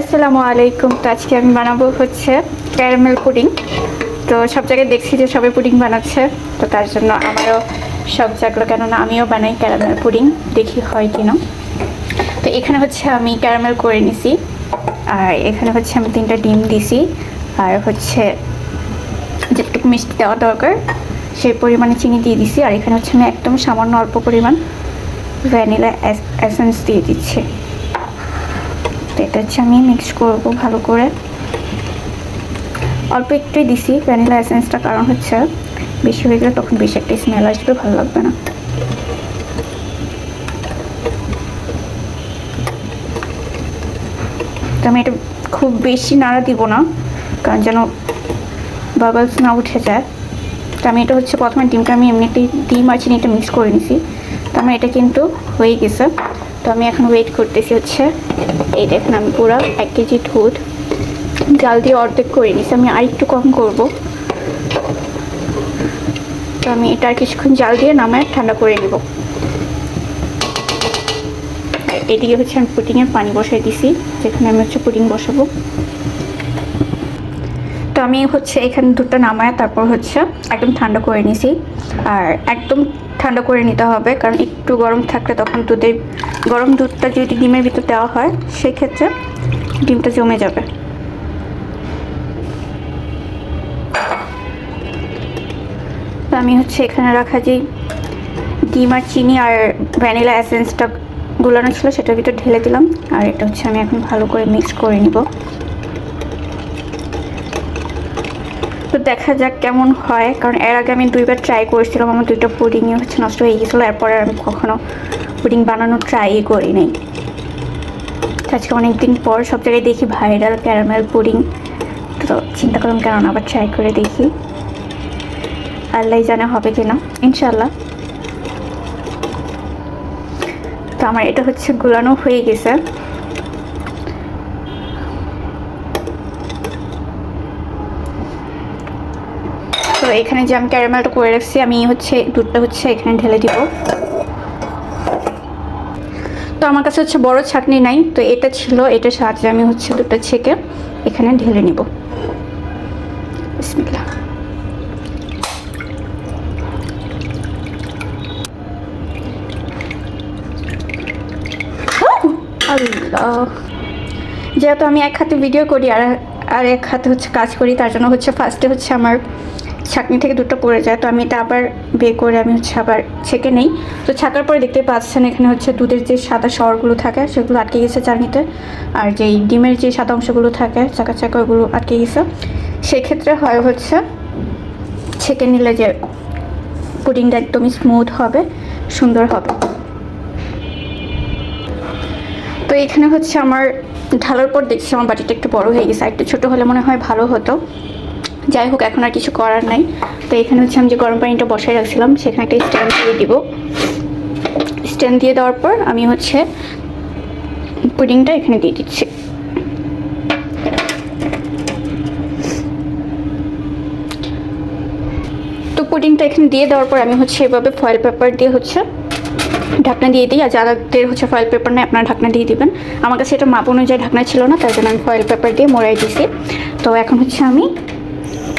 আসসালামু আলাইকুম। তো আজকে আমি বানাবো হচ্ছে ক্যারামেল পুডিং। তো সব জায়গায় দেখছি যে সবাই পুডিং বানাচ্ছে। তো তার জন্য আমারও সব জায়গাগুলো কেননা আমিও বানাই ক্যারামেল পুডিং। দেখি হয় কি না। তো এখানে হচ্ছে আমি ক্যারামেল করে নিছি। আর এখানে হচ্ছে আমি তিনটা ডিম দিছি। আর হচ্ছে যেটুকু মিষ্টি দেওয়া দরকার, সেই পরিমাণে চিনি দিয়ে দিছি। আর এখানে হচ্ছে আমি একদম সামান্য অল্প পরিমাণ ভ্যানিলা এসেন্স দিয়ে দিচ্ছি। তো এটা হচ্ছে আমি মিক্স করব ভালো করে। অল্প একটুই দিছি ভ্যানিলা এসেন্সটা কারণ হচ্ছে বেশি হয়ে গেলে তখন বেশি একটা স্মেল আসবে, ভালো লাগবে না। তো আমি এটা খুব বেশি নাড়া দিব না, কারণ যেন বাবলস না উঠে যায়। তো আমি এটা হচ্ছে প্রথমে ডিমটা আমি এমনিতেই ডিম আর চিনিটা মিক্স করে নিছি। তো আমার এটা কিন্তু হয়ে গেছে। আমি এখন ওয়েট করতেছি হচ্ছে। এই দেখুন আমি পুরো এক কেজি দুধ। জাল দিয়ে অর্ধেক করে নিছি, আমি আর একটু কম করব। তো আমি এটা কিছুক্ষণ জাল দিয়ে নামায় ঠান্ডা করে নেব। এদিকে হচ্ছে আমি পুটিংয়ের পানি বসাই দিছি, যেখানে আমি হচ্ছে পুটিং বসাবো। তো আমি হচ্ছে এখানে দুধটা নামায় তারপর হচ্ছে একদম ঠান্ডা করে নিছি। আর একদম ঠান্ডা করে নিতে হবে, কারণ একটু গরম থাকলে তখন দুধের, গরম দুধটা যদি ডিমের ভিতর দেওয়া হয়, সেক্ষেত্রে ডিমটা জমে যাবে। তো আমি হচ্ছে এখানে রাখা যে ডিম আর চিনি আর ভ্যানিলা এসেন্সটা গুলানো ছিল, সেটার ভিতর ঢেলে দিলাম। আর এটা হচ্ছে আমি এখন ভালো করে মিক্স করে নিব। তো দেখা যাক কেমন হয়, কারণ এর আগে আমি দুইবার ট্রাই করেছিলাম, আমার দুইটা পুডিংই হচ্ছে নষ্ট হয়ে গেছিল, এরপরে আমি কখনো পুডিং বানানোর ট্রাই করি নাই। আজকে অনেকদিন পর সব জায়গায় দেখি ভাইরাল ক্যারামেল পুডিং তো চিন্তা করলাম কেন আবার ট্রাই করে দেখি। আল্লাহ জানে হবে কি না ইনশাল্লাহ তো আমার এটা হচ্ছে গুলানো হয়ে গেছে। তো এখানে যে আমি ক্যারামেলটা করে রাখছি, আমি হচ্ছে দুধটা হচ্ছে এখানে ঢেলে দিব। তো আমার কাছে হচ্ছে বড় ছাকনি নাই, তো এটা ছিল, এটার সাহায্যে আমি হচ্ছে দুধটা ছেঁকে এখানে ঢেলে নিব। যেহেতু আমি এক হাতে ভিডিও করি আর আর এক হাতে হচ্ছে কাজ করি, তার জন্য হচ্ছে ফার্স্টে হচ্ছে আমার ছাকনি থেকে দুটো পড়ে যায়, তো আমি এটা আবার বের করে আমি হচ্ছে আবার ছেঁকে নেই। তো ছাকার পরে দেখতে পাচ্ছেন এখানে হচ্ছে দুধের যে সাদা শহরগুলো থাকে, সেগুলো আটকে গেছে চাটনিতে। আর যেই ডিমের যে সাদা অংশগুলো থাকে, চাকা চাকা ওগুলো আটকে গেছে। সেক্ষেত্রে হয় হচ্ছে ছেঁকে নিলে যে পুডিংটা একদমই স্মুথ হবে, সুন্দর হবে। তো এখানে হচ্ছে আমার ঢালার পর দেখছি আমার বাটিটা একটু বড় হয়ে গেছে একটু ছোটো হলে মনে হয় ভালো হতো। যাই হোক, এখন আর কিছু করার নাই। তো এখানে হচ্ছে আমি যে গরম পানিটা বসাই রাখছিলাম, সেখানে একটা স্ট্যান্ড দিয়ে দিব। স্ট্যান্ড দিয়ে দেওয়ার পর আমি হচ্ছে পুডিংটা এখানে দিয়ে দিচ্ছি। তো পুডিংটা এখানে দিয়ে দেওয়ার পর আমি হচ্ছে এভাবে ফয়েল পেপার দিয়ে হচ্ছে ঢাকনা দিয়ে দিই। আর যাদের হচ্ছে ফয়েল পেপার নেই, আপনারা ঢাকনা দিয়ে দিবেন। আমার কাছে এটা মাপ অনুযায়ী ঢাকনা ছিল না, তাই জন্য আমি ফয়েল পেপার দিয়ে মোড়াই দিছি তো এখন হচ্ছে আমি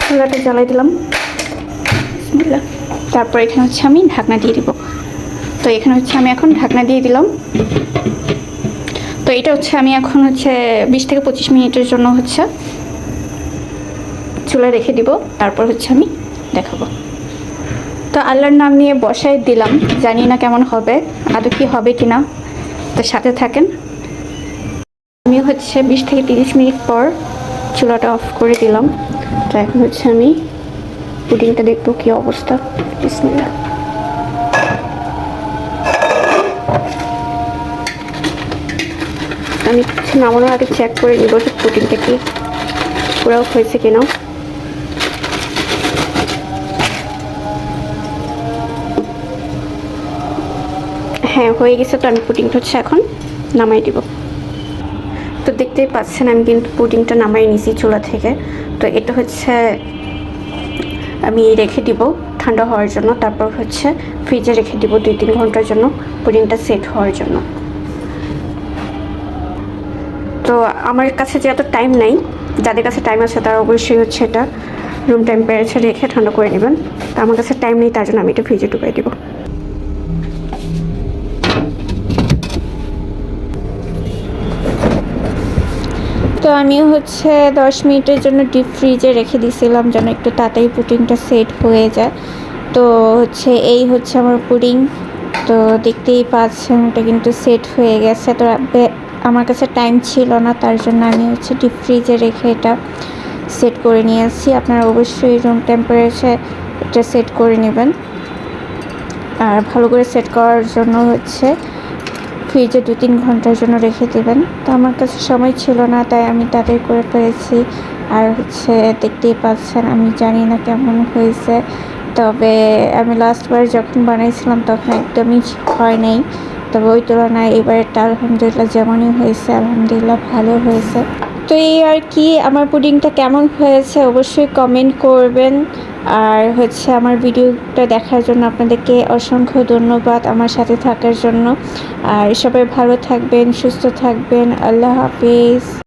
চুলাটা জ্বালাই দিলাম। তারপর এখানে হচ্ছে আমি ঢাকনা দিয়ে দিব। তো এখানে হচ্ছে আমি এখন ঢাকনা দিয়ে দিলাম। তো এটা হচ্ছে আমি এখন হচ্ছে বিশ থেকে পঁচিশ মিনিটের জন্য হচ্ছে চুলা রেখে দিব। তারপর হচ্ছে আমি দেখাবো। তো আল্লাহর নাম নিয়ে বসাই দিলাম। জানি না কেমন হবে, আদৌ কি হবে কি না তো সাথে থাকেন। আমি হচ্ছে বিশ থেকে তিরিশ মিনিট পর চুলাটা অফ করে দিলাম। তো এখন হচ্ছে আমি পুডিংটা দেখব কি অবস্থা বিসমিল্লাহ আমি হচ্ছে নামানোর আগে চেক করে নিব যে পুডিংটা কি পুরো হয়েছে কিনা। হ্যাঁ হয়ে গেছে তো আমি পুডিংটা হচ্ছে এখন। নামাই দিব। তো দেখতেই পাচ্ছেন, আমি কিন্তু পুডিংটা নামাই নিছি চুলা থেকে। তো এটা হচ্ছে, আমি রেখে দিব ঠান্ডা হওয়ার জন্য। তারপর হচ্ছে ফ্রিজে রেখে দিব দুই তিন ঘণ্টার জন্য পুডিংটা সেট হওয়ার জন্য। তো আমার কাছে যেহেতু টাইম নাই, যাদের কাছে টাইম আছে তারা অবশ্যই হচ্ছে এটা রুম টেম্পারেচার রেখে ঠান্ডা করে নেবেন। তো আমার কাছে টাইম নেই, তার জন্য আমি এটা ফ্রিজে ঢুকাই দিব। তো আমিও হচ্ছে দশ মিনিটের জন্য ডিপ ফ্রিজে রেখে দিয়েছিলাম যেন একটু তাড়াতাড়ি পুডিংটা সেট হয়ে যায়। তো হচ্ছে এই হচ্ছে আমার পুডিং তো দেখতেই পাচ্ছেন ওটা কিন্তু সেট হয়ে গেছে। তো আমার কাছে টাইম ছিল না, তার জন্য আমি হচ্ছে ডিপ ফ্রিজে রেখে এটা সেট করে নিয়ে আসছি আপনারা অবশ্যই রুম টেম্পারেচার এটা সেট করে নেবেন। আর ভালো করে সেট করার জন্য হচ্ছে ফ্রিজে দু তিন ঘণ্টার জন্য রেখে দেবেন। তো আমার কাছে সময় ছিল না, তাই আমি তাড়াতাড়ি করে ফেলেছি। আর হচ্ছে দেখতেই পাচ্ছেন, আমি জানি না কেমন হয়েছে। তবে আমি লাস্টবার যখন বানাইছিলাম, তখন একদমই হয় নাই। তবে ওই তুলনায় এবারেরটা আলহামদুলিল্লাহ যেমনই হয়েছে, আলহামদুলিল্লাহ ভালো হয়েছে। তো এই আর কি, আমার পুডিংটা কেমন হয়েছে অবশ্যই কমেন্ট করবেন। আর হচ্ছে আমার ভিডিওটা দেখার জন্য আপনাদেরকে অসংখ্য ধন্যবাদ আমার সাথে থাকার জন্য। আর সবাই ভালো থাকবেন, সুস্থ থাকবেন, আল্লাহ হাফিজ।